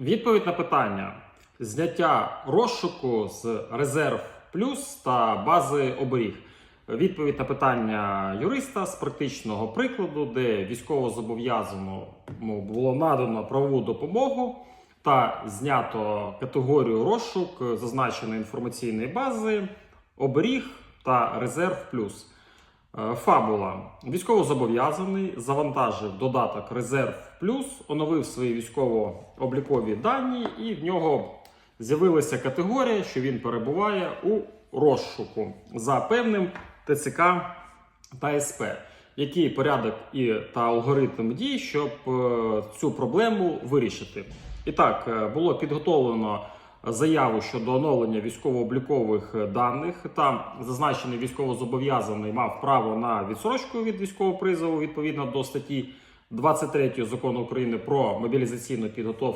Відповідь на питання: зняття розшуку з резерв плюс та бази оберіг. Відповідь на питання юриста з практичного прикладу, де військовозобов'язаному було надано правову допомогу та знято категорію розшук зазначеної інформаційної бази, оберіг та резерв плюс. Е, Фабула. Військовозобов'язаний завантажив додаток Резерв Плюс, оновив свої військово-облікові дані, і в нього з'явилася категорія, що він перебуває у розшуку за певним ТЦК та СП. Який порядок і та алгоритм дій, щоб е, цю проблему вирішити? І так, е, було підготовлено заяву щодо оновлення військово-облікових даних. Там зазначений військовозобов'язаний мав право на відсрочку від військового призову відповідно до статті 23 закону України про мобілізаційну підготовку